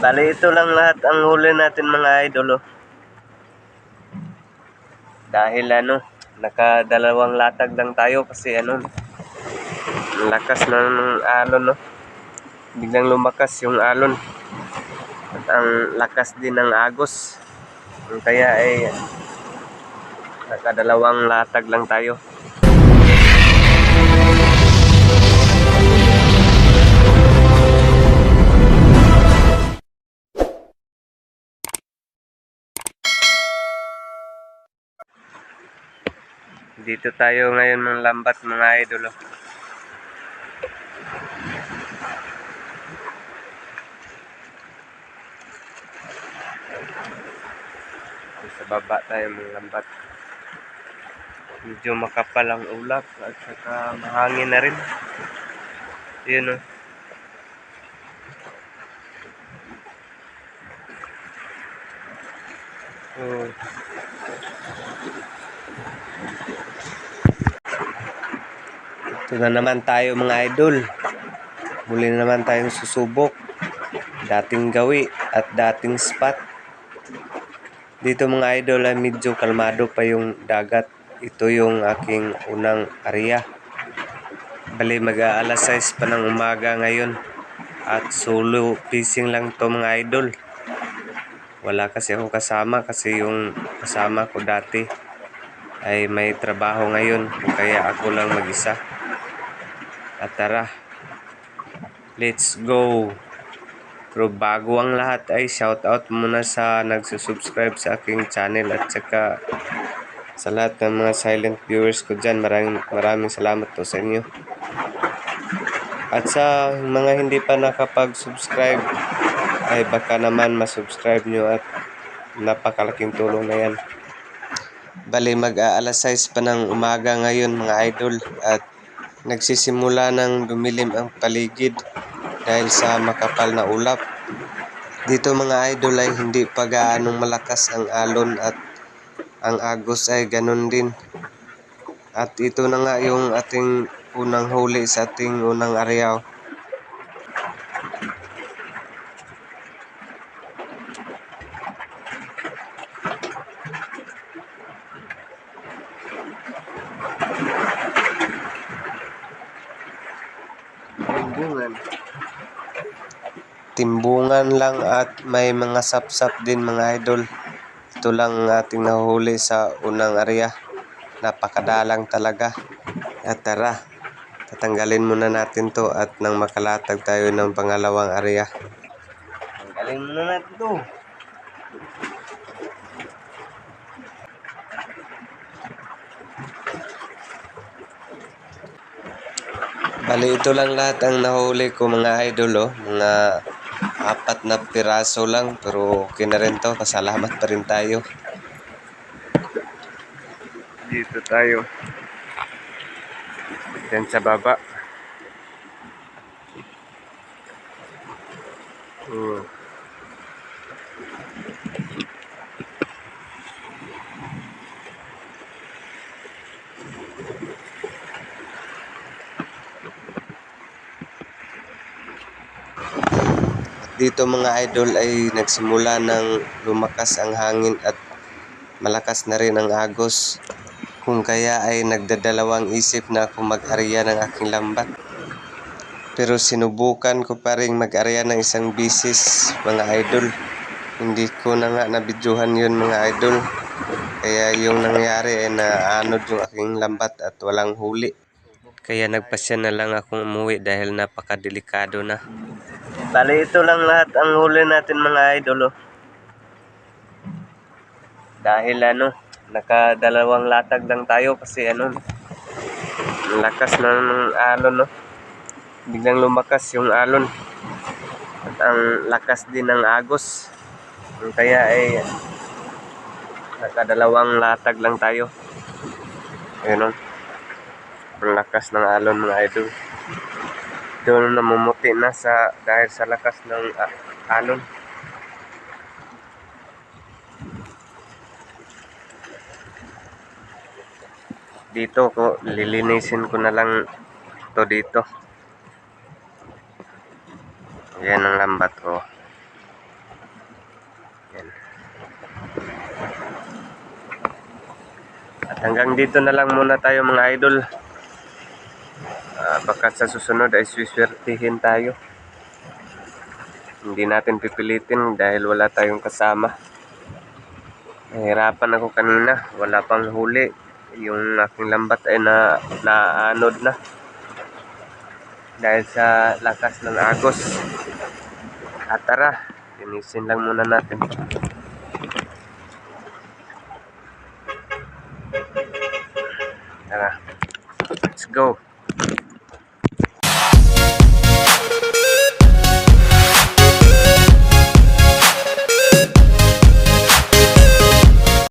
Bali, ito lang lahat ang huli natin mga idol. Oh. Dahil ano, nakadalawang latag lang tayo kasi ano, lakas na ng alon. No? Biglang lumakas yung alon. At ang lakas din ng agos. Kaya ay nakadalawang latag lang tayo. Dito tayo ngayon ng lambat mga idol. oh. Sa baba tayo ng lambat. Medyo makapal ang ulap at saka mahangin na rin. Yun oh. Oh. Ito na naman tayo mga idol. Muli na naman tayong susubok. Dating gawi at dating spot. Dito mga idol ay medyo kalmado pa yung dagat. Ito yung aking unang area. Bali mag alas 6 pa ng umaga ngayon. At solo fishing lang to mga idol. Wala kasi ako kasama kasi yung kasama ko dati ay may trabaho ngayon. Kaya ako lang mag-isa. At tara, let's go! Pero bago ang lahat ay shoutout muna sa nagsusubscribe sa aking channel at saka sa lahat ng mga silent viewers ko dyan. Maraming, maraming salamat po sa inyo. At sa mga hindi pa nakapag-subscribe ay baka naman masubscribe nyo at napakalaking tulong na yan. Bali mag-aalas 6 pa ng umaga ngayon mga idol at nagsisimula ng dumilim ang paligid dahil sa makapal na ulap. Dito mga idol ay hindi pa gaanong malakas ang alon at ang agos ay ganun din. At ito na nga yung ating unang huli sa ating unang arayaw. Timbungan. Timbungan lang at may mga sapsap din mga idol. Ito lang ang ating nahuli sa unang area. Napakadalang talaga. At tara, tatanggalin muna natin to at nang makalatag tayo ng pangalawang area. Tanggalin muna natin to. Bali, ito lang lahat ang nahuli ko mga idol, oh. Mga apat na piraso lang, pero okay na rin to. Pasalamat pa rin tayo. Dito tayo. Yan sa baba. Hmm. Dito mga idol ay nagsimula ng lumakas ang hangin at malakas na rin ang agos. Kung kaya ay nagdadalawang isip na ako mag-arya ng aking lambat. Pero sinubukan ko pa rin mag-arya ng isang bisis mga idol. Hindi ko na nga nabidyohan yun mga idol. Kaya yung nangyari ay naanod yung aking lambat at walang huli. Kaya nagpasya na lang akong umuwi dahil napakadelikado na. Bali, ito lang lahat ang huli natin mga idol. Oh. Dahil ano, nakadalawang latag lang tayo kasi ano, lakas na ng alon. No? Biglang lumakas yung alon. At ang lakas din ng agos. Kaya ay nakadalawang latag lang tayo. Ayun oh. Ang lakas ng alon mga idol doon namumuti na sa dahil sa lakas ng uh, alon. Dito ko lilinisin ko na lang to dito. Yan ang lambat ko. Yan. At hanggang dito na lang muna tayo mga idol. Baka sa susunod ay swiswertihin tayo. Hindi natin pipilitin dahil wala tayong kasama. Nahirapan ako kanina. Wala pang huli. Yung aking lambat ay na naanod na. Dahil sa lakas ng agos. At tara, linisin lang muna natin. Tara, let's go.